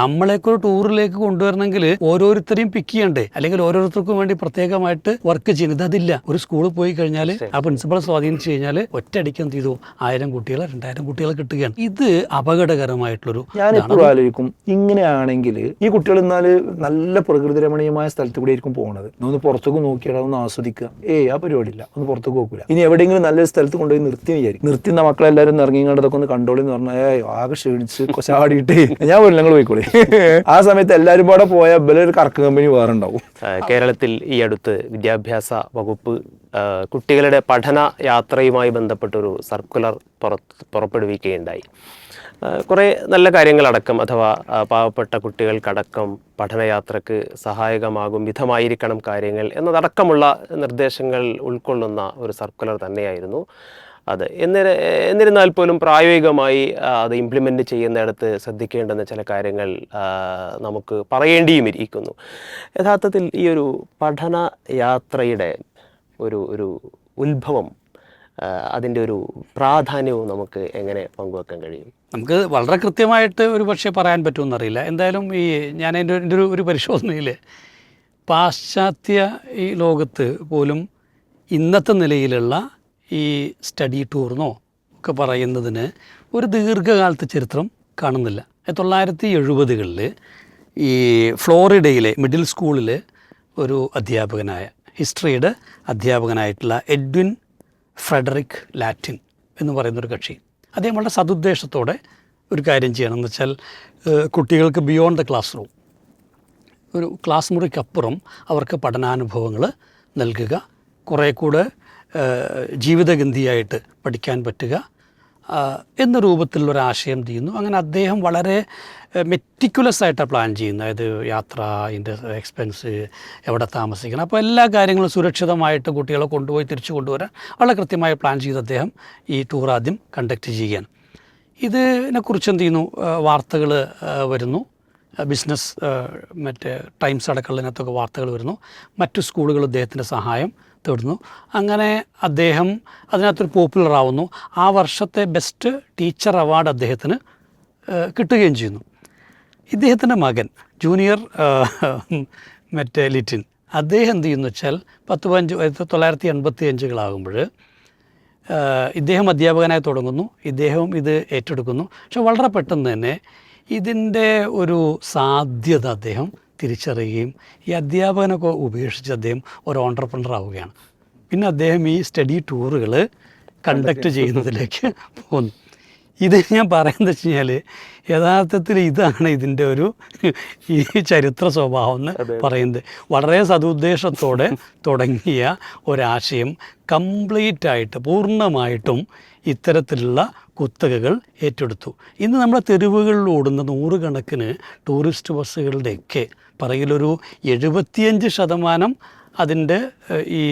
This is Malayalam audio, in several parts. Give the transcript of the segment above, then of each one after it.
നമ്മളെയൊക്കെ ഒരു ടൂറിലേക്ക് കൊണ്ടുവരണമെങ്കിൽ ഓരോരുത്തരെയും പിക്ക് ചെയ്യണ്ടേ? അല്ലെങ്കിൽ ഓരോരുത്തർക്കും വേണ്ടി പ്രത്യേകമായിട്ട് വർക്ക് ചെയ്യുന്നത് അതില്ല. ഒരു സ്കൂളിൽ പോയി കഴിഞ്ഞാൽ ആ പ്രിൻസിപ്പളെ സ്വാധീനിച്ചു കഴിഞ്ഞാൽ ഒറ്റയടിക്ക് എന്ത് ചെയ്തു. ആയിരം കുട്ടികളെ രണ്ടായിരം കുട്ടികളെ കിട്ടുകയാണ്. ഇത് അപകടകരമായിട്ടുള്ളൊരു ഞാൻ എപ്പോഴും ആലോചിക്കും ഇങ്ങനെയാണെങ്കിൽ ഈ കുട്ടികൾ എന്നാൽ നല്ല പ്രകൃതി രമണീയമായ സ്ഥലത്ത് കൂടി ആയിരിക്കും പോകണത് ഒന്ന് പുറത്തേക്ക് നോക്കിയാൽ ഒന്ന് ആസ്വദിക്കുക. ഏയ് ആ പരിപാടി ഇല്ല ഒന്ന് പുറത്തേക്ക് നോക്കില്ല ഇനി എവിടെയെങ്കിലും നല്ലൊരു സ്ഥലത്ത് കൊണ്ടുപോയി നിർത്തി വിചാരിക്കും. നിർത്തുന്ന മക്കളെല്ലാവരും ഇറങ്ങി കണ്ടതൊക്കെ ഒന്ന് കണ്ടോളി എന്ന് പറഞ്ഞാൽ ആകെ ക്ഷീണിച്ച് ചാടിയിട്ട് ഞാൻ പോലും ഞങ്ങൾ പോയിക്കോളി. ആ സമയത്ത് എല്ലാവരും കൂടെ പോയ ഒരു കറക്ക് കമ്പനി വേറെ ഉണ്ടാവും. കേരളത്തിൽ ഈ അടുത്ത് വിദ്യാഭ്യാസ വകുപ്പ് കുട്ടികളുടെ പഠന യാത്രയുമായി ബന്ധപ്പെട്ടൊരു സർക്കുലർ പുറപ്പെടുവിക്കുകയുണ്ടായി. കുറേ നല്ല കാര്യങ്ങളടക്കം അഥവാ പാവപ്പെട്ട കുട്ടികൾക്കടക്കം പഠനയാത്രക്ക് സഹായകമാകും വിധമായിരിക്കണം കാര്യങ്ങൾ എന്നതടക്കമുള്ള നിർദ്ദേശങ്ങൾ ഉൾക്കൊള്ളുന്ന ഒരു സർക്കുലർ തന്നെയായിരുന്നു. അത്. എന്നിര എന്നിരുന്നാൽ പോലും പ്രായോഗികമായി അത് ഇംപ്ലിമെന്റ് ചെയ്യുന്നിടത്ത് ശ്രദ്ധിക്കേണ്ടുന്ന ചില കാര്യങ്ങൾ നമുക്ക് പറയേണ്ടിയും ഇരിക്കുന്നു യഥാർത്ഥത്തിൽ ഈ ഒരു പഠന യാത്രയുടെ ഒരു ഒരു ഉത്ഭവം അതിന്റെ ഒരു പ്രാധാന്യവും നമുക്ക് എങ്ങനെ പങ്കുവെക്കാൻ കഴിയും? നമുക്ക് വളരെ കൃത്യമായിട്ട് ഒരു പക്ഷേ പറയാൻ പറ്റുമെന്നറിയില്ല. എന്തായാലും ഈ ഞാൻ എന്റെ എന്റെ ഒരു ഒരു പരിശോധനയിൽ പാശ്ചാത്യ ഈ ലോകത്ത് പോലും ഇന്നത്തെ നിലയിലുള്ള ഈ സ്റ്റഡി ടൂർന്നോ ഒക്കെ പറയുന്നതിന് ഒരു ദീർഘകാലത്തെ ചരിത്രം കാണുന്നില്ല. തൊള്ളായിരത്തി എഴുപതുകളിൽ ഈ ഫ്ലോറിഡയിലെ മിഡിൽ സ്കൂളിൽ ഒരു അധ്യാപകനായ ഹിസ്റ്ററിയുടെ അധ്യാപകനായിട്ടുള്ള എഡ്വിൻ ഫ്രെഡറിക് ലാറ്റിൻ എന്ന് പറയുന്നൊരു കക്ഷി. അദ്ദേഹം വളരെ സതുദ്ദേശത്തോടെ ഒരു കാര്യം ചെയ്യണം. എന്ന് വെച്ചാൽ കുട്ടികൾക്ക് ബിയോണ്ട് ദ ക്ലാസ് റൂം ഒരു ക്ലാസ് മുറിക്കപ്പുറം അവർക്ക് പഠനാനുഭവങ്ങൾ നൽകുക. കുറേ കൂടെ ജീവിതഗന്ധിയായിട്ട് പഠിക്കാൻ പറ്റുക എന്ന രൂപത്തിലുള്ളൊരു ആശയം ചെയ്യുന്നു. അങ്ങനെ അദ്ദേഹം വളരെ മെറ്റിക്കുലസ് ആയിട്ടാണ് പ്ലാൻ ചെയ്യുന്നത്. അതായത് യാത്ര അതിന്റെ എക്സ്പെൻസ് എവിടെ താമസിക്കണം. അപ്പോൾ എല്ലാ കാര്യങ്ങളും സുരക്ഷിതമായിട്ട് കുട്ടികളെ കൊണ്ടുപോയി തിരിച്ചു കൊണ്ടുവരാൻ വളരെ കൃത്യമായി പ്ലാൻ ചെയ്ത് അദ്ദേഹം ഈ ടൂർ ആദ്യം കണ്ടക്ട് ചെയ്യുകയാണ്. ഇതിനെക്കുറിച്ച് എന്ത് ചെയ്യുന്നു? വാർത്തകൾ വരുന്നു. ബിസിനസ് മറ്റേ ടൈംസ് അടക്കമുള്ളതിനകത്തൊക്കെ വാർത്തകൾ വരുന്നു. മറ്റു സ്കൂളുകൾ അദ്ദേഹത്തിന്റെ സഹായം തേടുന്നു. അങ്ങനെ അദ്ദേഹം അതിനകത്തൊരു പോപ്പുലർ ആവുന്നു. ആ വർഷത്തെ ബെസ്റ്റ് ടീച്ചർ അവാർഡ് അദ്ദേഹത്തിന് കിട്ടുകയും ചെയ്യുന്നു. ഇദ്ദേഹത്തിന്റെ മകൻ ജൂനിയർ മറ്റേ ലിറ്റിൻ അദ്ദേഹം എന്ത് ചെയ്യുന്നു വെച്ചാൽ പത്ത് പതിനഞ്ച് ആയിരത്തി തൊള്ളായിരത്തി എൺപത്തി അഞ്ചുകളാകുമ്പോൾ ഇദ്ദേഹം അധ്യാപകനായി തുടങ്ങുന്നു. ഇദ്ദേഹം ഇത് ഏറ്റെടുക്കുന്നു. പക്ഷെ വളരെ പെട്ടെന്ന് തന്നെ ഇതിന്റെ ഒരു സാധ്യത അദ്ദേഹം തിരിച്ചറിയുകയും ഈ അധ്യാപകനൊക്കെ ഉപേക്ഷിച്ച് അദ്ദേഹം ഒരു ഓണ്ടർപ്രണർ ആവുകയാണ്. പിന്നെ അദ്ദേഹം ഈ സ്റ്റഡി ടൂറുകൾ കണ്ടക്ട് ചെയ്യുന്നതിലേക്ക് പോകുന്നു. ഇത് ഞാൻ പറയുന്നത് വെച്ച് കഴിഞ്ഞാൽ യഥാർത്ഥത്തിൽ ഇതാണ് ഇതിന്റെ ഒരു ഈ ചരിത്ര സ്വഭാവം എന്ന് പറയുന്നത്. വളരെ സതുദ്ദേശത്തോടെ തുടങ്ങിയ ഒരാശയം കംപ്ലീറ്റ് ആയിട്ട് പൂർണമായിട്ടും ഇത്തരത്തിലുള്ള കുത്തകകൾ ഏറ്റെടുത്തു. ഇന്ന് നമ്മുടെ തെരുവുകളിൽ ഓടുന്ന നൂറുകണക്കിന് ടൂറിസ്റ്റ് ബസ്സുകളുടെയൊക്കെ പറയിലൊരു എഴുപത്തിയഞ്ച് ശതമാനം അതിന്റെ ഈ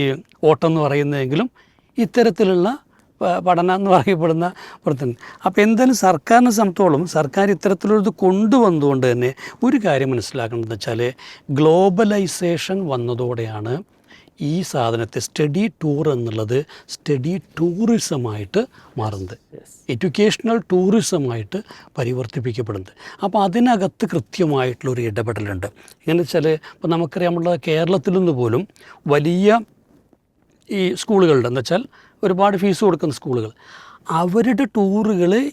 ഓട്ടം എന്ന് പറയുന്നതെങ്കിലും ഇത്തരത്തിലുള്ള പഠനം എന്ന് പറയപ്പെടുന്ന പുറത്തുണ്ട്. അപ്പോൾ എന്തായാലും സർക്കാരിനെ സംബന്ധിച്ചോളം സർക്കാർ ഇത്തരത്തിലൊരിത് കൊണ്ടുവന്നുകൊണ്ട് തന്നെ ഒരു കാര്യം മനസ്സിലാക്കേണ്ടതെന്ന് വെച്ചാൽ ഗ്ലോബലൈസേഷൻ വന്നതോടെയാണ് ഈ സാധനത്തെ സ്റ്റഡി ടൂർ എന്നുള്ളത് സ്റ്റഡി ടൂറിസമായിട്ട് മാറുന്നത്. എഡ്യൂക്കേഷണൽ ടൂറിസമായിട്ട് പരിവർത്തിപ്പിക്കപ്പെടുന്നത്. അപ്പോൾ അതിനകത്ത് കൃത്യമായിട്ടുള്ളൊരു ഇടപെടലുണ്ട്. എങ്ങനെ വെച്ചാൽ ഇപ്പോൾ നമുക്കറിയാം നമ്മുടെ കേരളത്തിൽ നിന്ന് പോലും വലിയ ഈ സ്കൂളുകളുണ്ട്. എന്ന് വെച്ചാൽ ഒരുപാട് ഫീസ് കൊടുക്കുന്ന സ്കൂളുകൾ. അവരുടെ ടൂറുകൾ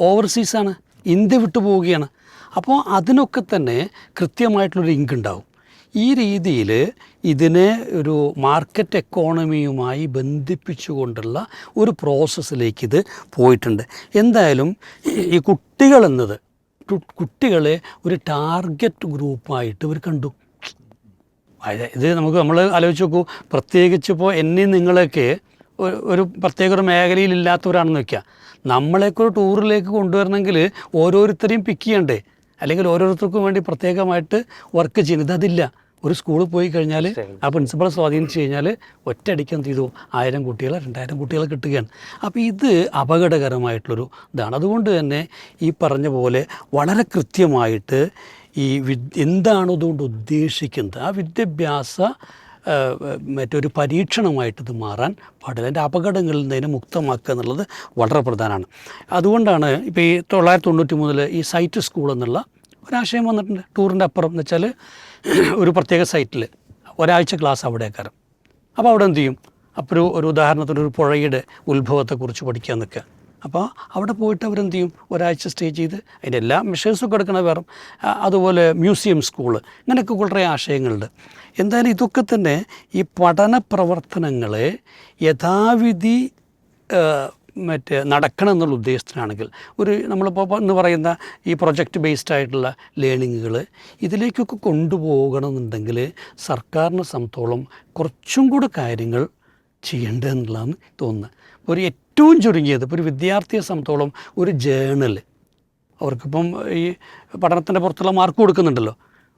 ഓവർസീസാണ്. ഇന്ത്യ വിട്ടു പോവുകയാണ് അപ്പോൾ അതിനൊക്കെ തന്നെ കൃത്യമായിട്ടുള്ളൊരു ഇങ്ക് ഉണ്ടാവും ഈ രീതിയിൽ ഇതിനെ ഒരു മാർക്കറ്റ് എക്കോണമിയുമായി ബന്ധിപ്പിച്ചുകൊണ്ടുള്ള ഒരു പ്രോസസ്സിലേക്ക് ഇത് പോയിട്ടുണ്ട്. എന്തായാലും ഈ- കുട്ടികളെന്നത് കുട്ടികളെ ഒരു ടാർഗറ്റ് ഗ്രൂപ്പായിട്ട് ഇവർ കണ്ടു. ഇത് നമുക്ക് നമ്മൾ ആലോചിച്ച് നോക്കൂ പ്രത്യേകിച്ച് ഇപ്പോൾ എന്നെയും നിങ്ങളെയൊക്കെ ഒരു- പ്രത്യേക ഒരു മേഖലയിൽ ഇല്ലാത്തവരാണെന്ന് വെക്കുക. നമ്മളെയൊക്കെ ഒരു ടൂറിലേക്ക് കൊണ്ടുവരണമെങ്കിൽ ഓരോരുത്തരെയും പിക്ക് ചെയ്യണ്ടേ? അല്ലെങ്കിൽ ഓരോരുത്തർക്കും വേണ്ടി പ്രത്യേകമായിട്ട് വർക്ക് ചെയ്യുന്നത് അതില്ല. ഒരു സ്കൂളിൽ പോയി കഴിഞ്ഞാൽ ആ പ്രിൻസിപ്പളെ സ്വാധീനിച്ച് കഴിഞ്ഞാൽ ഒറ്റയടിക്ക് എന്ത് ചെയ്തു? ആയിരം കുട്ടികളെ രണ്ടായിരം കുട്ടികളെ കിട്ടുകയാണ്. അപ്പോൾ ഇത് അപകടകരമായിട്ടുള്ളൊരു ഇതാണ്. അതുകൊണ്ട് തന്നെ ഈ പറഞ്ഞ പോലെ വളരെ കൃത്യമായിട്ട് ഈ വിദ് എന്താണോ അതുകൊണ്ട് ഉദ്ദേശിക്കുന്നത്? ആ വിദ്യാഭ്യാസ മറ്റൊരു പരീക്ഷണമായിട്ട് ഇത് മാറാൻ പാടില്ല. അതിന്റെ അപകടങ്ങളിൽ നിന്ന് അതിനെ മുക്തമാക്കുക എന്നുള്ളത് വളരെ പ്രധാനമാണ്. അതുകൊണ്ടാണ് ഇപ്പോൾ ഈ തൊള്ളായിരത്തി തൊണ്ണൂറ്റി മൂന്നിൽ ഈ സൈറ്റ് സ്കൂൾ എന്നുള്ള ഒരാശയം വന്നിട്ടുണ്ട്. ടൂറിന്റെ അപ്പുറം എന്ന് വെച്ചാൽ ഒരു പ്രത്യേക സൈറ്റിൽ ഒരാഴ്ച ക്ലാസ് അവിടെ കയറും അപ്പോൾ അവിടെ എന്ത് ചെയ്യും? അപ്പോൾ ഒരു ഒരു ഉദാഹരണത്തിന് ഒരു പുഴയുടെ ഉത്ഭവത്തെക്കുറിച്ച് പഠിക്കാൻ നിൽക്കുക. അപ്പോൾ അവിടെ പോയിട്ട് അവരെന്ത് ചെയ്യും? ഒരാഴ്ച സ്റ്റേ ചെയ്ത് അതിന്റെ എല്ലാ മെഷേഴ്സും ഒക്കെ എടുക്കണ വേറെ അതുപോലെ മ്യൂസിയം സ്കൂൾ ഇങ്ങനെയൊക്കെ കുറേ ആശയങ്ങളുണ്ട്. എന്തായാലും ഇതൊക്കെ തന്നെ ഈ പഠന പ്രവർത്തനങ്ങളെ യഥാവിധി മറ്റേ നടക്കണം എന്നുള്ള ഉദ്ദേശത്തിനാണെങ്കിൽ ഒരു നമ്മളിപ്പോൾ എന്ന് പറയുന്ന ഈ പ്രൊജക്റ്റ് ബേസ്ഡ് ആയിട്ടുള്ള ലേണിങ്ങുകൾ ഇതിലേക്കൊക്കെ കൊണ്ടുപോകണമെന്നുണ്ടെങ്കിൽ സർക്കാരിനെ സംബന്ധിച്ചോളം കുറച്ചും കൂടെ കാര്യങ്ങൾ ചെയ്യേണ്ടതെന്നുള്ളതാണ് തോന്നുന്നത്. ഒരു ഏറ്റവും ചുരുങ്ങിയത് ഇപ്പോൾ ഒരു വിദ്യാർത്ഥിയെ സംബന്ധിച്ചോളം ഒരു ജേണൽ അവർക്കിപ്പം ഈ പഠനത്തിന്റെ പുറത്തുള്ള മാർക്ക് കൊടുക്കുന്നുണ്ടല്ലോ.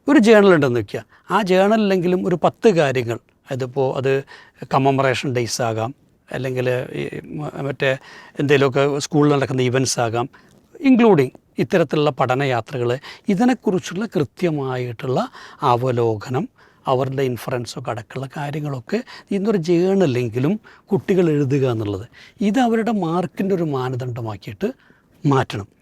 ഒരു ജേണൽ ഉണ്ടെന്ന് വയ്ക്കുക ആ ജേണലിലെങ്കിലും ഒരു പത്ത് കാര്യങ്ങൾ അതിപ്പോൾ അത് കമ്മമറേഷൻ ഡേയ്സ് ആകാം അല്ലെങ്കിൽ മറ്റേ എന്തെങ്കിലുമൊക്കെ സ്കൂളിൽ നടക്കുന്ന ഇവൻസ് ആകാം ഇൻക്ലൂഡിങ് ഇത്തരത്തിലുള്ള പഠനയാത്രകൾ ഇതിനെക്കുറിച്ചുള്ള കൃത്യമായിട്ടുള്ള അവലോകനം അവരുടെ ഇൻഫറൻസൊക്കെ അടക്കമുള്ള കാര്യങ്ങളൊക്കെ ഇന്നൊരു ജേണലെങ്കിലും കുട്ടികൾ എഴുതുക എന്നുള്ളത്. ഇത് അവരുടെ മാർക്കിന്റെ ഒരു മാനദണ്ഡമാക്കിയിട്ട് മാറ്റണം.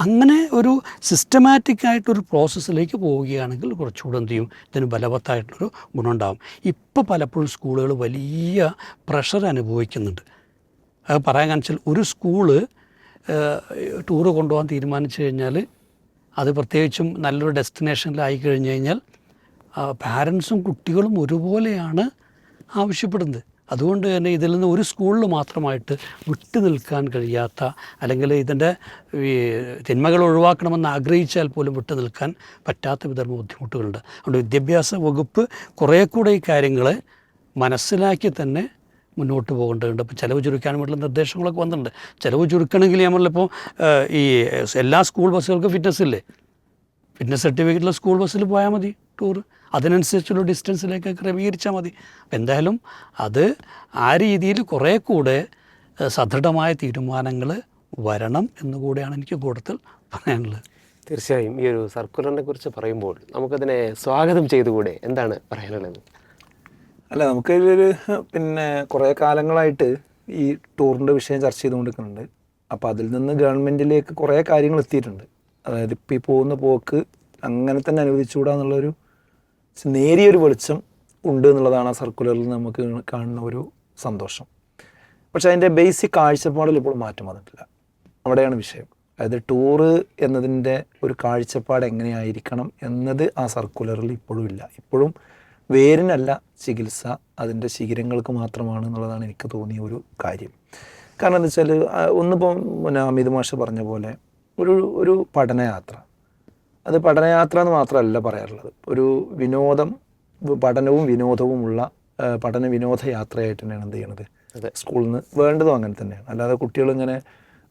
അങ്ങനെ ഒരു സിസ്റ്റമാറ്റിക്കായിട്ടൊരു പ്രോസസ്സിലേക്ക് പോവുകയാണെങ്കിൽ കുറച്ചുകൂടെ എന്ത് ചെയ്യും? ഇതിന് ബലവത്തായിട്ടുള്ളൊരു ഗുണമുണ്ടാകും ഇപ്പോൾ പലപ്പോഴും സ്കൂളുകൾ വലിയ പ്രഷർ അനുഭവിക്കുന്നുണ്ട്. അത് പറയാൻ കാണിച്ചാൽ ഒരു സ്കൂൾ ടൂറ് കൊണ്ടുപോകാൻ തീരുമാനിച്ചു കഴിഞ്ഞാൽ അത് പ്രത്യേകിച്ചും നല്ലൊരു ഡെസ്റ്റിനേഷനിലായി കഴിഞ്ഞ് കഴിഞ്ഞാൽ പാരൻസും കുട്ടികളും ഒരുപോലെയാണ് ആവശ്യപ്പെടുന്നത്. അതുകൊണ്ട് തന്നെ ഇതിൽ നിന്ന് ഒരു സ്കൂളിൽ മാത്രമായിട്ട് വിട്ടു നിൽക്കാൻ കഴിയാത്ത അല്ലെങ്കിൽ ഇതിന്റെ ഈ തിന്മകൾ ഒഴിവാക്കണമെന്ന് ആഗ്രഹിച്ചാൽ പോലും വിട്ടു നിൽക്കാൻ പറ്റാത്ത വിധം ബുദ്ധിമുട്ടുകളുണ്ട്. അതുകൊണ്ട് വിദ്യാഭ്യാസ വകുപ്പ് കുറേ കൂടെ ഈ കാര്യങ്ങൾ മനസ്സിലാക്കി തന്നെ മുന്നോട്ട് പോകേണ്ടതുണ്ട്. ഇപ്പോൾ ചിലവ് ചുരുക്കാൻ വേണ്ടിയുള്ള നിർദ്ദേശങ്ങളൊക്കെ വന്നിട്ടുണ്ട്. ചിലവ് ചുരുക്കണമെങ്കിൽ നമ്മളിപ്പോൾ ഈ എല്ലാ സ്കൂൾ ബസ്സുകൾക്കും ഫിറ്റ്നസ് ഇല്ലേ? ഫിറ്റ്നസ് സർട്ടിഫിക്കറ്റുള്ള സ്കൂൾ ബസ്സിൽ പോയാൽ മതി ടൂർ അതിനനുസരിച്ചുള്ള ഡിസ്റ്റൻസിലേക്ക് ക്രമീകരിച്ചാൽ മതി. അപ്പം എന്തായാലും അത് ആ രീതിയിൽ കുറേ കൂടെ സദൃഢമായ തീരുമാനങ്ങൾ വരണം എന്നുകൂടിയാണ് എനിക്ക് കൂടുതൽ പറയാനുള്ളത്. തീർച്ചയായും ഈ ഒരു സർക്കുലറിനെ കുറിച്ച് പറയുമ്പോൾ നമുക്കതിനെ സ്വാഗതം ചെയ്തുകൂടെ? എന്താണ് പറയാനുള്ളത്? അല്ല നമുക്ക് ഇതിലൊരു പിന്നെ കുറേ കാലങ്ങളായിട്ട് ഈ ടൂറിന്റെ വിഷയം ചർച്ച ചെയ്തുകൊണ്ടിരിക്കുന്നുണ്ട്. അപ്പോൾ അതിൽ നിന്ന് ഗവൺമെന്റിലേക്ക് കുറേ കാര്യങ്ങൾ എത്തിയിട്ടുണ്ട്. അതായത് ഇപ്പോൾ ഈ പോകുന്ന പോക്ക് അങ്ങനെ തന്നെ അനുവദിച്ചുകൂടാ എന്നുള്ളൊരു നേരിയൊരു വെളിച്ചം ഉണ്ട് എന്നുള്ളതാണ് ആ സർക്കുലറിൽ നമുക്ക് കാണുന്ന ഒരു സന്തോഷം. പക്ഷേ അതിന്റെ ബേസിക് കാഴ്ചപ്പാടിൽ ഇപ്പോൾ മാറ്റം വന്നിട്ടില്ല. അവിടെയാണ് വിഷയം. അതായത് ടൂറ് എന്നതിന്റെ ഒരു കാഴ്ചപ്പാട് എങ്ങനെയായിരിക്കണം എന്നത് ആ സർക്കുലറിൽ ഇപ്പോഴും ഇല്ല. ഇപ്പോഴും വേരിനല്ല ചികിത്സ അതിന്റെ ശിഖിരങ്ങൾക്ക് മാത്രമാണ് എന്നുള്ളതാണ് എനിക്ക് തോന്നിയ ഒരു കാര്യം. കാരണം എന്താ വെച്ചാൽ ഒന്നിപ്പോൾ പിന്നെ അമിത് മാഷ് പറഞ്ഞ പോലെ ഒരു ഒരു പഠനയാത്ര. അത് പഠനയാത്ര എന്ന് മാത്രമല്ല പറയാറുള്ളത്. ഒരു വിനോദം പഠനവും വിനോദവും ഉള്ള പഠന വിനോദ യാത്രയായിട്ട് തന്നെയാണ് എന്ത് ചെയ്യണത്. സ്കൂളിൽ നിന്ന് വേണ്ടതും അങ്ങനെ തന്നെയാണ്. അല്ലാതെ കുട്ടികളിങ്ങനെ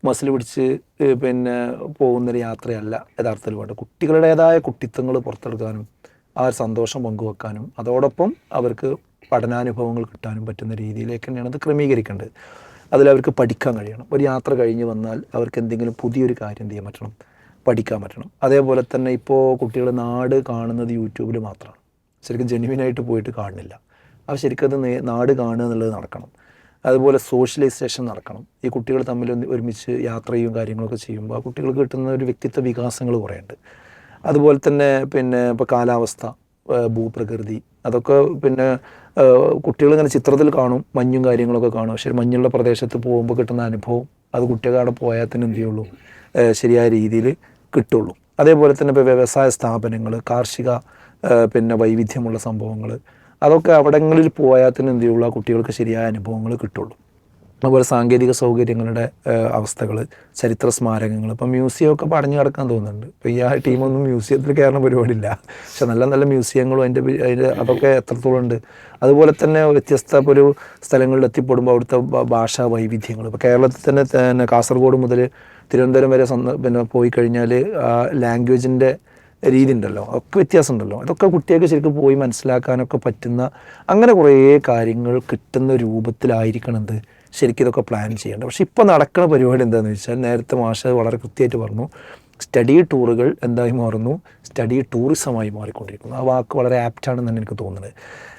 മസിൽ പിടിച്ച് പിന്നെ പോകുന്നൊരു യാത്രയല്ല യഥാർത്ഥത്തിൽ വേണ്ടത്. കുട്ടികളുടേതായ കുട്ടിത്തങ്ങൾ പുറത്തെടുക്കാനും ആ ഒരു സന്തോഷം പങ്കുവെക്കാനും അതോടൊപ്പം അവർക്ക് പഠനാനുഭവങ്ങൾ കിട്ടാനും പറ്റുന്ന രീതിയിലേക്ക് തന്നെയാണ് അത് ക്രമീകരിക്കേണ്ടത്. അതിലവർക്ക് പഠിക്കാൻ കഴിയണം. ഒരു യാത്ര കഴിഞ്ഞ് വന്നാൽ അവർക്ക് എന്തെങ്കിലും പുതിയൊരു കാര്യം ചെയ്യാൻ പറ്റണം? പഠിക്കാൻ പറ്റണം. അതേപോലെ തന്നെ ഇപ്പോൾ കുട്ടികൾ നാട് കാണുന്നത് യൂട്യൂബിൽ മാത്രമാണ്. ശരിക്കും ജെന്യുവിനായിട്ട് പോയിട്ട് കാണുന്നില്ല. അപ്പോൾ ശരിക്കും അത് നാട് കാണുക എന്നുള്ളത് നടക്കണം. അതുപോലെ സോഷ്യലൈസേഷൻ നടക്കണം. ഈ കുട്ടികൾ തമ്മിൽ ഒരുമിച്ച് യാത്രയും കാര്യങ്ങളൊക്കെ ചെയ്യുമ്പോൾ ആ കുട്ടികൾക്ക് കിട്ടുന്ന ഒരു വ്യക്തിത്വ വികാസങ്ങൾ കുറേയുണ്ട്. അതുപോലെ തന്നെ പിന്നെ ഇപ്പോൾ കാലാവസ്ഥ ഭൂപ്രകൃതി അതൊക്കെ പിന്നെ കുട്ടികൾ ഇങ്ങനെ ചിത്രത്തിൽ കാണും മഞ്ഞും കാര്യങ്ങളൊക്കെ കാണും. പക്ഷേ മഞ്ഞുള്ള പ്രദേശത്ത് പോകുമ്പോൾ കിട്ടുന്ന അനുഭവം അത് കുട്ടികൾ അവിടെ പോയാൽ തന്നെ എന്ത് ചെയ്യുള്ളൂ? ശരിയായ രീതിയിൽ കിട്ടുള്ളൂ. അതേപോലെ തന്നെ ഇപ്പോൾ വ്യവസായ സ്ഥാപനങ്ങൾ കാർഷിക പിന്നെ വൈവിധ്യമുള്ള സംഭവങ്ങൾ അതൊക്കെ അവിടങ്ങളിൽ പോയാൽ തന്നെ എന്ത് ചെയ്യുള്ളൂ? കുട്ടികൾക്ക് ശരിയായ അനുഭവങ്ങൾ കിട്ടുള്ളൂ. അതുപോലെ സാങ്കേതിക സൗകര്യങ്ങളുടെ അവസ്ഥകൾ ചരിത്ര സ്മാരകങ്ങൾ ഇപ്പം മ്യൂസിയം ഒക്കെ പടഞ്ഞു കിടക്കാൻ തോന്നുന്നുണ്ട്. ഇപ്പോൾ ഈ ആ ടീമൊന്നും മ്യൂസിയത്തിൽ കയറുന്ന പരിപാടിയില്ല. പക്ഷെ നല്ല നല്ല മ്യൂസിയങ്ങളും അതിന്റെ അതിന്റെ അതൊക്കെ എത്രത്തോളം ഉണ്ട്. അതുപോലെ തന്നെ വ്യത്യസ്ത ഒരു സ്ഥലങ്ങളിൽ എത്തിപ്പെടുമ്പോൾ അവിടുത്തെ ഭാഷാ വൈവിധ്യങ്ങൾ ഇപ്പോൾ കേരളത്തിൽ തന്നെ കാസർഗോഡ് മുതൽ തിരുവനന്തപുരം വരെ സന്ദ- പിന്നെ പോയി കഴിഞ്ഞാൽ ലാംഗ്വേജിന്റെ രീതി ഉണ്ടല്ലോ ഒക്കെ വ്യത്യാസമുണ്ടല്ലോ. ഇതൊക്കെ കുട്ടികൾക്ക് ശരിക്കും പോയി മനസ്സിലാക്കാനൊക്കെ പറ്റുന്ന അങ്ങനെ കുറേ കാര്യങ്ങൾ കിട്ടുന്ന രൂപത്തിലായിരിക്കണം എന്ത് ശരിക്കും ഇതൊക്കെ പ്ലാൻ ചെയ്യേണ്ടത്. പക്ഷേ ഇപ്പോൾ നടക്കുന്ന പരിപാടി എന്താണെന്ന് വെച്ചാൽ നേരത്തെ മാഷ വളരെ കൃത്യമായിട്ട് പറഞ്ഞു സ്റ്റഡി ടൂറുകൾ എന്തായി മാറുന്നു? സ്റ്റഡി ടൂറിസമായി മാറിക്കൊണ്ടിരിക്കുന്നു. ആ വാക്ക് വളരെ ആപ്റ്റാണെന്ന് തന്നെ എനിക്ക് തോന്നുന്നത്.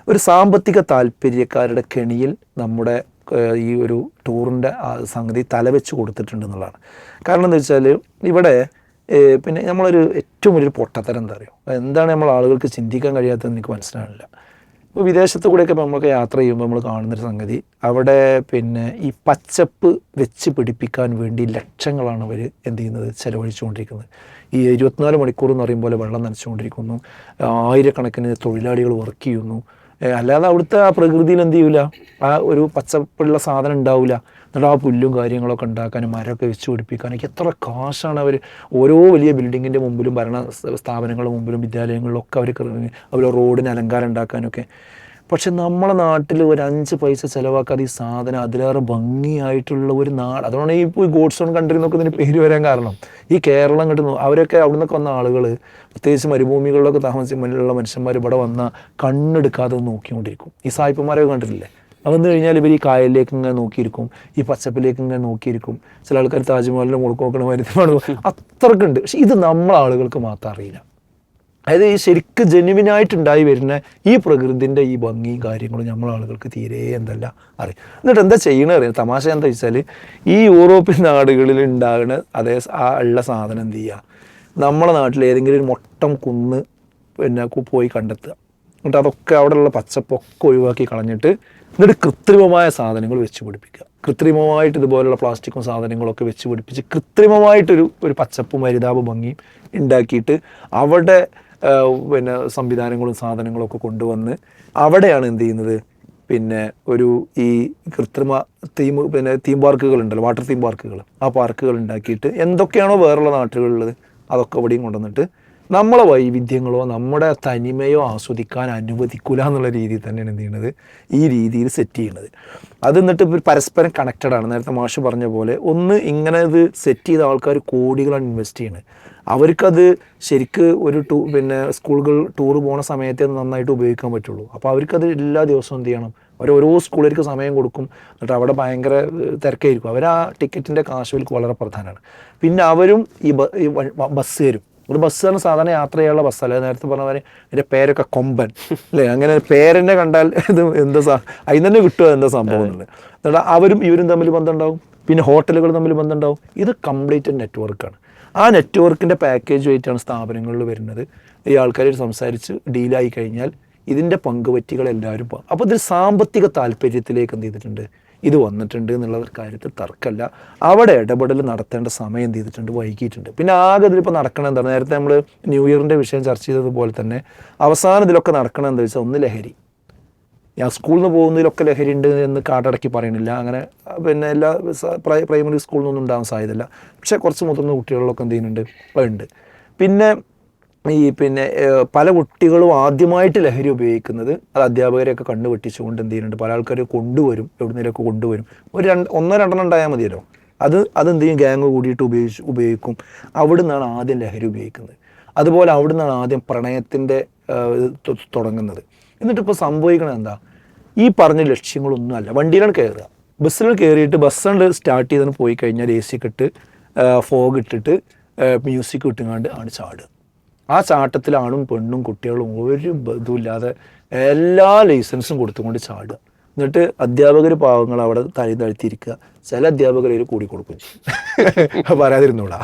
ഒരു സാമ്പത്തിക താല്പര്യക്കാരുടെ കെണിയിൽ നമ്മുടെ ഈ ഒരു ടൂറിന്റെ സംഗതി തലവെച്ച് കൊടുത്തിട്ടുണ്ട് എന്നുള്ളതാണ്. കാരണം എന്താ വെച്ചാൽ ഇവിടെ പിന്നെ നമ്മളൊരു ഏറ്റവും വലിയൊരു പൊട്ടത്തരം എന്താ അറിയോ? എന്താണ് നമ്മൾ ആളുകൾക്ക് ചിന്തിക്കാൻ കഴിയാത്തതെന്ന് എനിക്ക് മനസ്സിലാവില്ല ഇപ്പോൾ വിദേശത്ത് കൂടെയൊക്കെ ഇപ്പോൾ നമ്മളൊക്കെ യാത്ര ചെയ്യുമ്പോൾ നമ്മൾ കാണുന്നൊരു സംഗതി അവിടെ പിന്നെ ഈ പച്ചപ്പ് വെച്ച് പിടിപ്പിക്കാൻ വേണ്ടി ലക്ഷങ്ങളാണ് അവർ എന്ത് ചെയ്യുന്നത്? ചെലവഴിച്ചുകൊണ്ടിരിക്കുന്നത്. ഈ ഇരുപത്തിനാല് മണിക്കൂർ എന്ന് പറയുമ്പോൾ വെള്ളം നനച്ചുകൊണ്ടിരിക്കുന്നു. ആയിരക്കണക്കിന് തൊഴിലാളികൾ വർക്ക് ചെയ്യുന്നു. അല്ലാതെ അവിടുത്തെ ആ പ്രകൃതിയിൽ എന്ത് ചെയ്യൂല? ആ ഒരു പച്ചപ്പുള്ള സാധനം ഉണ്ടാവില്ല എന്നിട്ട് ആ പുല്ലും കാര്യങ്ങളൊക്കെ ഉണ്ടാക്കാനും മരമൊക്കെ വെച്ച് പിടിപ്പിക്കാനൊക്കെ എത്ര കാശാണ് അവർ ഓരോ വലിയ ബിൽഡിങ്ങിന്റെ മുമ്പിലും ഭരണ സ്ഥാപനങ്ങളുടെ മുമ്പിലും വിദ്യാലയങ്ങളിലൊക്കെ അവർ അവർ റോഡിന് അലങ്കാരം ഉണ്ടാക്കാനൊക്കെ. പക്ഷെ നമ്മളെ നാട്ടിൽ ഒരു അഞ്ച് പൈസ ചിലവാക്കാതെ ഈ സാധനം അതിലേറെ ഭംഗിയായിട്ടുള്ള ഒരു നാട്. അതുകൊണ്ട് ഈ ഗോഡ്സ് ഓൺ കൺട്രി എന്നൊക്കെ ഇതിന് പേര് വരാൻ കാരണം. ഈ കേരളം കിട്ടുന്നു അവരൊക്കെ അവിടെ നിന്നൊക്കെ വന്ന ആളുകൾ പ്രത്യേകിച്ച് മരുഭൂമികളിലൊക്കെ താമസിച്ചുള്ള മനുഷ്യന്മാർ ഇവിടെ വന്ന കണ്ണെടുക്കാതെ നോക്കിക്കൊണ്ടിരിക്കും. ഈ സായിപ്പന്മാരൊക്കെ കണ്ടിട്ടില്ലേ? വന്നു കഴിഞ്ഞാൽ ഇവർ ഈ കായലിലേക്ക് ഇങ്ങനെ നോക്കിയിരിക്കും ഈ പച്ചപ്പിലേക്ക് ഇങ്ങനെ നോക്കിയിരിക്കും. ചില ആൾക്കാർ താജ്മഹലിന്റെ മുളക്കോക്കണ മരുന്ന് അത്രക്കുണ്ട്. പക്ഷെ ഇത് നമ്മളെ ആളുകൾക്ക് മാത്രം അറിയില്ല. അതായത് ഈ ശരിക്ക് ജെന്യുവിനായിട്ടുണ്ടായി വരുന്ന ഈ പ്രകൃതിന്റെ ഈ ഭംഗിയും കാര്യങ്ങളും നമ്മൾ ആളുകൾക്ക് തീരെ എന്തല്ല അറിയും. എന്നിട്ട് എന്താ ചെയ്യണത് അറിയാം? തമാശ എന്താ വെച്ചാൽ ഈ യൂറോപ്യൻ നാടുകളിൽ ഉണ്ടാകുന്ന അതേ ആ ഉള്ള സാധനം എന്ത് ചെയ്യുക നമ്മളെ നാട്ടിൽ ഏതെങ്കിലും ഒരു മൊട്ടം കുന്ന് പിന്നെ പോയി കണ്ടെത്തുക. എന്നിട്ട് അതൊക്കെ അവിടെയുള്ള പച്ചപ്പൊക്കെ ഒഴിവാക്കി കളഞ്ഞിട്ട് എന്നിട്ട് കൃത്രിമമായ സാധനങ്ങൾ വെച്ച് പിടിപ്പിക്കുക. കൃത്രിമമായിട്ട് ഇതുപോലുള്ള പ്ലാസ്റ്റിക്കും സാധനങ്ങളൊക്കെ വെച്ച് പിടിപ്പിച്ച് കൃത്രിമമായിട്ടൊരു ഒരു പച്ചപ്പും ഹരിതാപ ഭംഗിയും ഉണ്ടാക്കിയിട്ട് അവിടെ പിന്നെ സംവിധാനങ്ങളും സാധനങ്ങളും ഒക്കെ കൊണ്ടുവന്ന് അവിടെയാണ് എന്ത് ചെയ്യുന്നത്? പിന്നെ ഒരു ഈ കൃത്രിമ തീം പിന്നെ തീം പാർക്കുകൾ ഉണ്ടല്ലോ വാട്ടർ തീം പാർക്കുകൾ. ആ പാർക്കുകൾ ഉണ്ടാക്കിയിട്ട് എന്തൊക്കെയാണോ വേറുള്ള നാട്ടുകളിലുള്ളത് അതൊക്കെ ഇവിടെയും കൊണ്ടുവന്നിട്ട് നമ്മളെ വൈവിധ്യങ്ങളോ നമ്മുടെ തനിമയോ ആസ്വദിക്കാൻ അനുവദിക്കില്ല എന്നുള്ള രീതിയിൽ തന്നെയാണ് എന്ത് ചെയ്യുന്നത്? ഈ രീതിയിൽ സെറ്റ് ചെയ്യുന്നത്. അത് എന്നിട്ട് പരസ്പരം കണക്റ്റഡ് ആണ്. നേരത്തെ മാഷ് പറഞ്ഞ പോലെ ഒന്ന് ഇങ്ങനെ ഇത് സെറ്റ് ചെയ്ത ആൾക്കാർ കോടികളാണ് ഇൻവെസ്റ്റ് ചെയ്യുന്നത്. അവർക്കത് ശരിക്ക് ഒരു ടൂ പിന്നെ സ്കൂളുകൾ ടൂർ പോണ സമയത്തെ നന്നായിട്ട് ഉപയോഗിക്കാൻ പറ്റുള്ളൂ. അപ്പോൾ അവർക്കത് എല്ലാ ദിവസവും എന്ത് ചെയ്യണം? അവർ ഓരോ സ്കൂളിലേക്ക് സമയം കൊടുക്കും. എന്നിട്ട് അവിടെ ഭയങ്കര തിരക്കായിരിക്കും. അവർ ആ ടിക്കറ്റിന്റെ കാശ് വിൽക്ക് വളരെ പ്രധാനമാണ്. പിന്നെ അവരും ഈ ബസ് വരും ഒരു ബസ്സാണ് സാധാരണ യാത്ര ചെയ്യാനുള്ള ബസ്സല്ല നേരത്തെ പറഞ്ഞ പോലെ എന്റെ പേരൊക്കെ കൊമ്പൻ അല്ലേ? അങ്ങനെ പേരെന്നെ കണ്ടാൽ ഇത് എന്താ സാ അതിൽ തന്നെ കിട്ടുക എന്താ സംഭവം എന്നുള്ളത്. എന്നിട്ട് അവരും ഇവരും തമ്മിൽ ബന്ധം ഉണ്ടാവും. പിന്നെ ഹോട്ടലുകൾ തമ്മിൽ ബന്ധം ഉണ്ടാവും. ഇത് കംപ്ലീറ്റ് നെറ്റ്വർക്കാണ്. ആ നെറ്റ്വർക്കിന്റെ പാക്കേജുമായിട്ടാണ് സ്ഥാപനങ്ങളിൽ വരുന്നത്. ഈ ആൾക്കാർ സംസാരിച്ച് ഡീലായി കഴിഞ്ഞാൽ ഇതിന്റെ പങ്കുപറ്റികൾ എല്ലാവരും പോകും. അപ്പോൾ ഇതൊരു സാമ്പത്തിക താല്പര്യത്തിലേക്ക് എന്ത് ചെയ്തിട്ടുണ്ട്? ഇത് വന്നിട്ടുണ്ട് എന്നുള്ള കാര്യത്തിൽ തർക്കമല്ല. അവിടെ ഇടപെടൽ നടത്തേണ്ട സമയം എന്ത് ചെയ്തിട്ടുണ്ട്? വൈകിയിട്ടുണ്ട്. പിന്നെ ആകെ ഇതിലിപ്പോൾ നടക്കണം എന്താണ്? നേരത്തെ നമ്മൾ ന്യൂ ഇയറിന്റെ വിഷയം ചർച്ച ചെയ്തതുപോലെ തന്നെ അവസാനം ഇതിലൊക്കെ നടക്കണം എന്താ വെച്ചാൽ ഒന്ന് ലഹരി. ഞാൻ സ്കൂളിൽ നിന്ന് പോകുന്നതിലൊക്കെ ലഹരി ഉണ്ട് എന്ന് കാട്ടടക്കി പറയണില്ല. അങ്ങനെ പിന്നെ എല്ലാ പ്രൈ- പ്രൈമറി സ്കൂളിൽ നിന്നൊന്നും ഉണ്ടാകാൻ സാധ്യതയില്ല. പക്ഷേ കുറച്ച് മുതിർന്ന കുട്ടികളിലൊക്കെ എന്ത് ചെയ്യുന്നുണ്ട്? ഉണ്ട്. പിന്നെ ഈ പിന്നെ പല കുട്ടികളും ആദ്യമായിട്ട് ലഹരി ഉപയോഗിക്കുന്നത് അത് അധ്യാപകരെയൊക്കെ കണ്ണു വെട്ടിച്ചുകൊണ്ട് എന്ത് ചെയ്യുന്നുണ്ട്? പല ആൾക്കാർ കൊണ്ടുവരും. എവിടുന്നേലൊക്കെ കൊണ്ടുവരും. ഒരു രണ്ട് ഒന്നോ രണ്ടെണ്ണം ഉണ്ടായാൽ മതിയല്ലോ. അത് അതെന്ത് ചെയ്യും? ഗ്യാങ് കൂടിയിട്ട് ഉപയോഗിച്ച് ഉപയോഗിക്കും. അവിടെ നിന്നാണ് ആദ്യം ലഹരി ഉപയോഗിക്കുന്നത്. അതുപോലെ അവിടെ നിന്നാണ് ആദ്യം പ്രണയത്തിന്റെ തുടങ്ങുന്നത്. എന്നിട്ട് ഇപ്പോൾ സംഭവിക്കണത് എന്താ? ഈ പറഞ്ഞ ലക്ഷ്യങ്ങളൊന്നും അല്ല വണ്ടിയിലാണ് കയറുക ബസ്സിൽ കയറിയിട്ട് ബസ്സുകൾ സ്റ്റാർട്ട് ചെയ്താണ് പോയി കഴിഞ്ഞാൽ എ സി ഇട്ട് ഫോഗ് ഇട്ടിട്ട് മ്യൂസിക് ഇട്ടുങ്ങാണ്ട് ആണ് ചാടുക. ആ ചാട്ടത്തിൽ ആണും പെണ്ണും കുട്ടികളും ഒരു ഇതുമില്ലാതെ എല്ലാ ലൈസൻസും കൊടുത്തുകൊണ്ട് ചാടുക. എന്നിട്ട് അധ്യാപകർ പാവങ്ങൾ അവിടെ തഴി താഴ്ത്തിയിരിക്കുക ചില അധ്യാപകർ ഇതിൽ കൂടി കൊടുക്കും. ചെയ്യും പറയാതിരുന്നൂടാ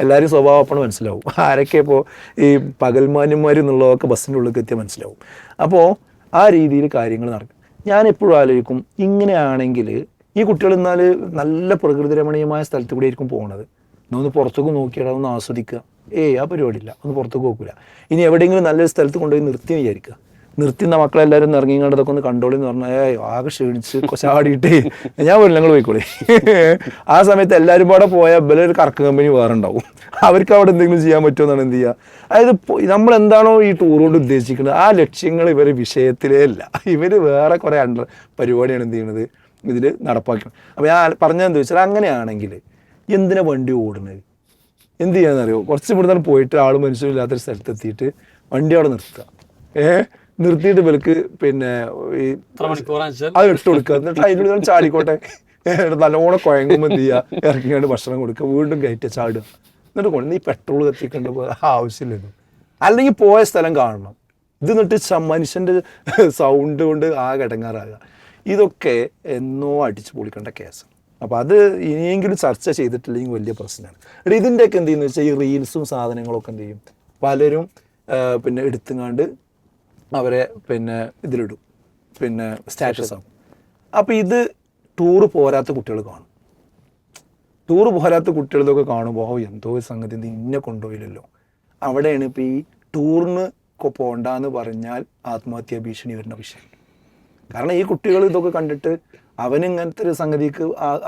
എല്ലാവരും സ്വഭാവം അപ്പോൾ മനസ്സിലാവും. ആരൊക്കെ ഇപ്പോൾ ഈ പകൽമാന്യന്മാർ എന്നുള്ളതൊക്കെ ബസ്സിന്റെ ഉള്ളിൽ എത്തിയാൽ മനസ്സിലാവും. അപ്പോൾ ആ രീതിയിൽ കാര്യങ്ങൾ നടക്കും. ഞാൻ എപ്പോഴും ആലോചിക്കും ഇങ്ങനെയാണെങ്കിൽ ഈ കുട്ടികൾ എന്നാൽ നല്ല പ്രകൃതി രമണീയമായ സ്ഥലത്ത് കൂടി ആയിരിക്കും പോകുന്നത് ഒന്ന് പുറത്തേക്ക് നോക്കിയാൽ ഒന്ന് ആസ്വദിക്കുക. ഏയ് ആ പരിപാടിയില്ല. ഒന്ന് പുറത്തേക്ക് നോക്കില്ല ഇനി എവിടെയെങ്കിലും നല്ലൊരു സ്ഥലത്ത് കൊണ്ടുപോയി നിർത്തി വിചാരിക്കുക. നിർത്തുന്ന മക്കളെല്ലാവരും ഇറങ്ങി ഇങ്ങോട്ടൊക്കെ ഒന്ന് കണ്ടോളി എന്ന് പറഞ്ഞാൽ ഏയ് ആകെ ക്ഷീണിച്ച് ചാടിയിട്ട് ഞാൻ പോലും ഞങ്ങൾ പോയിക്കോളി. ആ സമയത്ത് എല്ലാവരും കൂടെ പോയാൽ ഇവരെ ഒരു കറക്ക് കമ്പനി വേറെ ഉണ്ടാവും. അവർക്ക് അവിടെ എന്തെങ്കിലും ചെയ്യാൻ പറ്റുമോ എന്നാണ് എന്ത് ചെയ്യുക അതായത് നമ്മൾ എന്താണോ ഈ ടൂർ കൊണ്ട് ഉദ്ദേശിക്കുന്നത് ആ ലക്ഷ്യങ്ങൾ ഇവർ വിഷയത്തിലേ അല്ല ഇവർ വേറെ കുറേ അണ്ടർ പരിപാടിയാണ് എന്ത് ചെയ്യുന്നത് ഇതിൽ നടപ്പാക്കണം. അപ്പോൾ ഞാൻ പറഞ്ഞതെന്ന് ചോദിച്ചാൽ അങ്ങനെയാണെങ്കിൽ എന്തിനാ വണ്ടി ഓടുന്നത്? എന്ത് ചെയ്യാന്നറിയോ? കുറച്ച് ഇവിടുന്ന് പോയിട്ട് ആൾ മനുഷ്യരില്ലാത്തൊരു സ്ഥലത്ത് എത്തിയിട്ട് വണ്ടി അവിടെ നിർത്തുക. ഏ നിർത്തിയിട്ട് ഇവർക്ക് പിന്നെ ഈ അത് ഇട്ട് കൊടുക്കുക എന്നിട്ട് അതിനുള്ളിൽ ചാടിക്കോട്ടെ. എന്നിട്ട് നല്ലോണം കുഴങ്ങുമ്പോൾ എന്ത് ചെയ്യുക ഇറക്കിയാണ്ട് ഭക്ഷണം കൊടുക്കുക. വീണ്ടും കയറ്റുക ചാടുക. എന്നിട്ട് കൊണ്ട് നീ പെട്രോൾ കത്തിക്കേണ്ട ആവശ്യമില്ലല്ലോ അല്ലെങ്കിൽ പോയ സ്ഥലം കാണണം. ഇത് എന്നിട്ട് മനുഷ്യന്റെ മനുഷ്യന്റെ സൗണ്ട് കൊണ്ട് ആ കിടങ്ങാറാകുക ഇതൊക്കെ എന്നോ അടിച്ചു പൊളിക്കേണ്ട കേസ് അപ്പോൾ അത് ഇനിയെങ്കിലും ചർച്ച ചെയ്തിട്ടില്ലെങ്കിൽ വലിയ പ്രശ്നമാണ്. എടാ ഇതിന്റെയൊക്കെ എന്ത് ചെയ്യുന്നു വെച്ചാൽ ഈ റീൽസും സാധനങ്ങളൊക്കെ എന്ത് ചെയ്യും? പലരും പിന്നെ എടുത്തുങ്ങാണ്ട് അവരെ പിന്നെ ഇതിലിടും. പിന്നെ സ്റ്റാറ്റസ് ആകും അപ്പോൾ ഇത് ടൂർ പോരാത്ത കുട്ടികൾ കാണും. ടൂർ പോരാത്ത കുട്ടികൾ ഇതൊക്കെ കാണുമ്പോൾ ഓ എന്തോ ഒരു സംഗതി ഇന്നെ കൊണ്ടുപോയില്ലല്ലോ. അവിടെയാണ് ഇപ്പോൾ ഈ ടൂറിന് പോണ്ടെന്ന് പറഞ്ഞാൽ ആത്മഹത്യാ ഭീഷണി വരുന്ന വിഷയം. കാരണം ഈ കുട്ടികൾ ഇതൊക്കെ കണ്ടിട്ട് അവൻ ഇങ്ങനത്തെ ഒരു സംഗതിക്ക്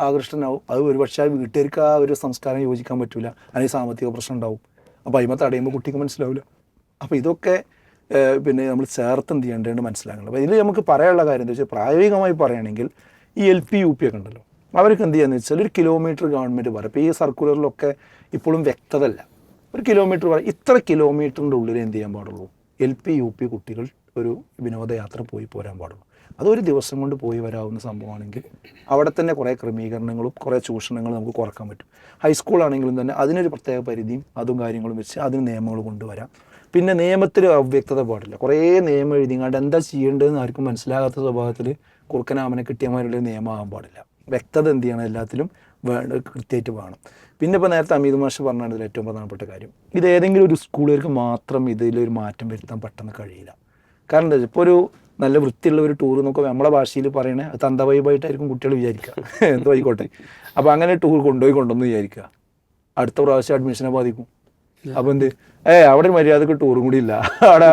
ആകൃഷ്ടനാവും. അത് ഒരു പക്ഷേ ആ വീട്ടുകാർക്ക് ആ ഒരു സംസ്കാരം യോജിക്കാൻ പറ്റില്ല അല്ലെങ്കിൽ സാമ്പത്തിക പ്രശ്നം ഉണ്ടാവും. അപ്പോൾ അതിമ തടയുമ്പോൾ കുട്ടിക്ക് മനസ്സിലാവില്ല അപ്പോൾ ഇതൊക്കെ പിന്നെ നമ്മൾ ചേർത്ത് എന്ത് ചെയ്യേണ്ടതെന്ന് മനസ്സിലാക്കണം. അപ്പോൾ ഇതിൽ നമുക്ക് പറയാനുള്ള കാര്യം എന്താ വെച്ചാൽ പ്രായോഗികമായി പറയുകയാണെങ്കിൽ ഈ എൽ പി യു പി ഒക്കെ ഉണ്ടല്ലോ. അവർക്ക് എന്ത് ചെയ്യാന്ന് വെച്ചാൽ ഒരു കിലോമീറ്റർ ഗവൺമെന്റ് പറയും ഇപ്പോൾ ഈ സർക്കുലറിലൊക്കെ ഇപ്പോഴും വ്യക്തത അല്ല ഒരു കിലോമീറ്റർ പറയും ഇത്ര കിലോമീറ്ററിന്റെ ഉള്ളിൽ എന്ത് ചെയ്യാൻ പാടുള്ളൂ? എൽ പി യു പി കുട്ടികൾ ഒരു വിനോദയാത്ര പോയി പോരാൻ പാടുള്ളൂ. അതൊരു ദിവസം കൊണ്ട് പോയി വരാവുന്ന സംഭവമാണെങ്കിൽ അവിടെ തന്നെ കുറേ ക്രമീകരണങ്ങളും കുറേ ചൂഷണങ്ങളും നമുക്ക് കുറയ്ക്കാൻ പറ്റും. ഹൈസ്കൂളാണെങ്കിലും തന്നെ അതിനൊരു പ്രത്യേക പരിധിയും അതും കാര്യങ്ങളും വെച്ച് അതിന് നിയമങ്ങൾ കൊണ്ടുവരാം. പിന്നെ നിയമത്തിൽ അവ്യക്തത പാടില്ല. കുറേ നിയമം എഴുതിങ്ങാണ്ട് എന്താ ചെയ്യേണ്ടതെന്ന് ആർക്കും മനസ്സിലാകാത്ത സ്വഭാവത്തിൽ കുറുക്കനാമനെ കിട്ടിയമാരുടെ നിയമമാകാൻ പാടില്ല. വ്യക്തത എന്ത് ചെയ്യണം എല്ലാത്തിലും വേണ്ട കൃത്യമായിട്ട് വേണം. പിന്നെ ഇപ്പോൾ നേരത്തെ അമിത് മാഷ് പറഞ്ഞതിൽ ഏറ്റവും പ്രധാനപ്പെട്ട കാര്യം. ഇത് ഏതെങ്കിലും ഒരു സ്കൂളുകാർക്ക് മാത്രം ഇതിലൊരു മാറ്റം വരുത്താൻ പെട്ടെന്ന് കഴിയില്ല. കാരണം എന്താ ഇപ്പോൾ ഒരു നല്ല വൃത്തിയുള്ള ഒരു ടൂർ നോക്കുമ്പോൾ നമ്മളെ ഭാഷയിൽ പറയണേ അത് തന്ത വൈബായിട്ടായിരിക്കും കുട്ടികൾ വിചാരിക്കുക എന്തോ ആയിക്കോട്ടെ അപ്പോൾ അങ്ങനെ ടൂർ കൊണ്ടുപോയി കൊണ്ടുവന്ന് വിചാരിക്കുക അടുത്ത പ്രാവശ്യം അഡ്മിഷനെ ബാധിക്കും. അപ്പോൾ എന്ത്? ഏ അവിടെ മര്യാദയ്ക്ക് ടൂറും കൂടി ഇല്ല. അവിടെ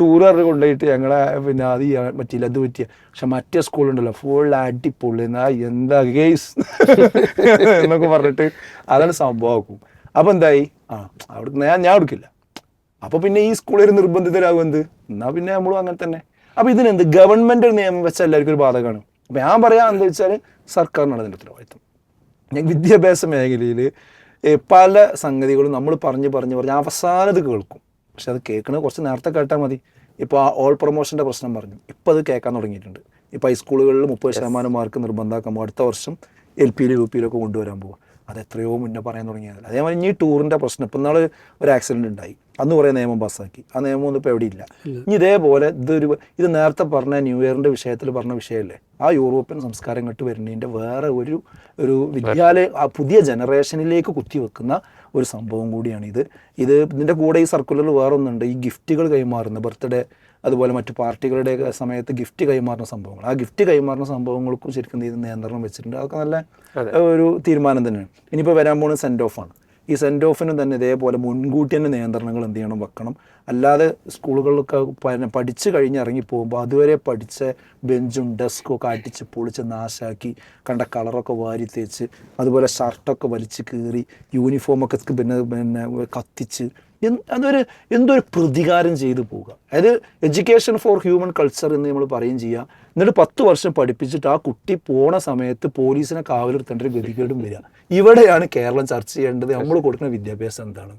ടൂർ പറഞ്ഞ് കൊണ്ടുപോയിട്ട് ഞങ്ങളെ പിന്നെ അത് ചെയ്യാൻ പറ്റിയില്ല അത് പറ്റിയ. പക്ഷെ മറ്റേ സ്കൂളുണ്ടല്ലോ ഫുൾ അടിപൊളി. എന്നാ എന്താ ഗേസ് എന്നൊക്കെ പറഞ്ഞിട്ട് അതാണ് സംഭവമാക്കും അപ്പൊ എന്തായി? ആ അവിടെ ഞാൻ ഞാൻ എടുക്കില്ല. അപ്പോൾ പിന്നെ ഈ സ്കൂളിൽ നിർബന്ധിതരാകും എന്ത്? എന്നാൽ പിന്നെ നമ്മളും അങ്ങനെ തന്നെ. അപ്പോൾ ഇതിനെന്ത്? ഗവൺമെന്റ് നിയമം വെച്ചാൽ എല്ലാവർക്കും ഒരു ബാധകമാണ്. അപ്പോൾ ഞാൻ പറയാം എന്താ വെച്ചാൽ സർക്കാരിനാണ് അതിന്റെ ഉത്തരവാദിത്വം. വിദ്യാഭ്യാസ മേഖലയിൽ പല സംഗതികളും നമ്മൾ പറഞ്ഞ് പറഞ്ഞ് പറഞ്ഞ് അവസാനം ഇത് കേൾക്കും. പക്ഷെ അത് കേൾക്കണത് കുറച്ച് നേരത്തെ കേട്ടാൽ മതി. ഇപ്പോൾ ആ ഓൾ പ്രൊമോഷന്റെ പ്രശ്നം പറഞ്ഞു. ഇപ്പോൾ അത് കേൾക്കാൻ തുടങ്ങിയിട്ടുണ്ട്. ഇപ്പോൾ ഹൈസ്കൂളുകളിൽ മുപ്പത് ശതമാനം മാർക്ക് നിർബന്ധമാക്കുമ്പോൾ അടുത്ത വർഷം എൽ പിയിലും യു പിയിലൊക്കെ കൊണ്ടുവരാൻ പോകും. അത് എത്രയോ മുന്നേ പറയാൻ തുടങ്ങിയതല്ല. അതേമാതിരി ഇനി ടൂറിന്റെ പ്രശ്നം. ഇപ്പം നാൾ ഒരു ആക്സിഡന്റ് ഉണ്ടായി. അന്ന് കുറേ നിയമം പാസ്സാക്കി. ആ നിയമം ഒന്നും ഇപ്പോൾ എവിടെയില്ല. ഇനി ഇതേപോലെ ഇതൊരു ഇത് നേരത്തെ പറഞ്ഞ ന്യൂ ഇയറിന്റെ വിഷയത്തിൽ പറഞ്ഞ വിഷയമല്ലേ? ആ യൂറോപ്യൻ സംസ്കാരം ഇങ്ങോട്ട് വരുന്നതിന്റെ വേറെ ഒരു ഒരു വിദ്യാലയ ആ പുതിയ ജനറേഷനിലേക്ക് കുത്തിവെക്കുന്ന ഒരു സംഭവം കൂടിയാണ് ഇത്. ഇത് ഇതിന്റെ കൂടെ ഈ സർക്കുലറിൽ വേറെ ഒന്നുണ്ട് ഈ ഗിഫ്റ്റുകൾ കൈമാറുന്ന ബർത്ത്ഡേ അതുപോലെ മറ്റു പാർട്ടികളുടെ സമയത്ത് ഗിഫ്റ്റ് കൈമാറുന്ന സംഭവങ്ങൾ. ആ ഗിഫ്റ്റ് കൈമാറുന്ന സംഭവങ്ങൾക്കും ശരിക്കും ഇത് നിയന്ത്രണം വെച്ചിട്ടുണ്ട്. അതൊക്കെ നല്ല ഒരു തീരുമാനം തന്നെയാണ്. ഇനിയിപ്പോൾ വരാൻ പോകുന്നത് സെൻഡ് ആണ്. ഈ സെൻഡ് ഓഫിനും തന്നെ ഇതേപോലെ മുൻകൂട്ടി തന്നെ നിയന്ത്രണങ്ങൾ എന്ത് ചെയ്യണം? വെക്കണം. അല്ലാതെ സ്കൂളുകളിലൊക്കെ പഠിച്ച് കഴിഞ്ഞ് ഇറങ്ങി പോകുമ്പോൾ അതുവരെ പഠിച്ച ബെഞ്ചും ഡെസ്കും ഒക്കെ അടിച്ച് പൊളിച്ച് നാശാക്കി കണ്ട കളറൊക്കെ വാരി തേച്ച് അതുപോലെ ഷർട്ടൊക്കെ വലിച്ച് കീറി യൂണിഫോമൊക്കെ പിന്നെ പിന്നെ കത്തിച്ച് അതൊരു എന്തൊരു പ്രതികാരം ചെയ്തു പോവുക അതായത് എഡ്യൂക്കേഷൻ ഫോർ ഹ്യൂമൻ കൾച്ചർ എന്ന് നമ്മൾ പറയും ചെയ്യുക എന്നിട്ട് പത്ത് വർഷം പഠിപ്പിച്ചിട്ട് ആ കുട്ടി പോണ സമയത്ത് പോലീസിനെ കാവലിർത്തേണ്ട ഒരു ഗതികേടും വരിക. ഇവിടെയാണ് കേരളം ചർച്ച ചെയ്യേണ്ടത്. നമ്മൾ കൊടുക്കുന്ന വിദ്യാഭ്യാസം എന്താണ്?